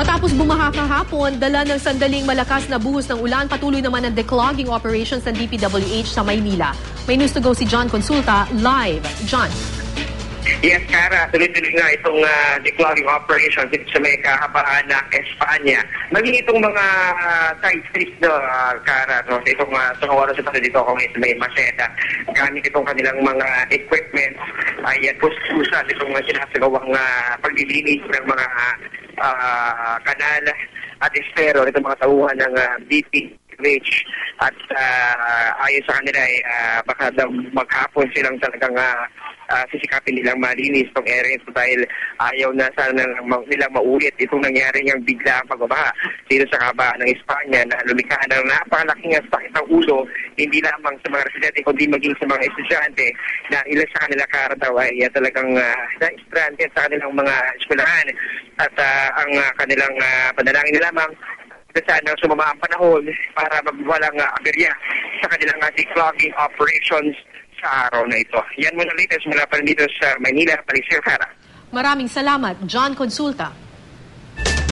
Matapos bumaha kahapon, dala ng sandaling malakas na buhos ng ulan, patuloy naman ang declogging operations ng DPWH sa Maynila. May news to go si John Consulta live. John. Yes, Kara, tuloy-tuloy nga itong uh, declogging operation dito sa may kahabaan ng Espanya. Maging itong mga uh, side streets no, uh, Kara, no, itong uh, sa oras ito dito ngayon sa may Maceda, gamit itong kanilang mga equipment, ay uh, pustusan itong uh, sinasagawang uh, paglilinis ng mga uh, kanal. At estero itong mga tauhan ng uh, BP Rich at uh, ayon sa kanila ay uh, baka daw maghapon silang talagang uh, uh, sisikapin nilang malinis itong area ito dahil ayaw na sana nilang maulit itong nangyari niyang bigla ang pagbabaha. Dito sa kabaan ng Espanya na lumikha ng napakalaking sakit ng ulo hindi lamang sa mga residente kundi maging sa mga estudyante na ilan sa kanila kara ay uh, talagang uh, na-stranded sa kanilang mga eskwelahan. At uh, ang uh, kanilang uh, panalangin na lamang sana sumama ang panahon para magwalang uh, aberya sa kanilang uh, declogging operations sa araw na ito. Yan muna latest mula pa dito sa Manila, Palisir Kara. Maraming salamat, John Consulta.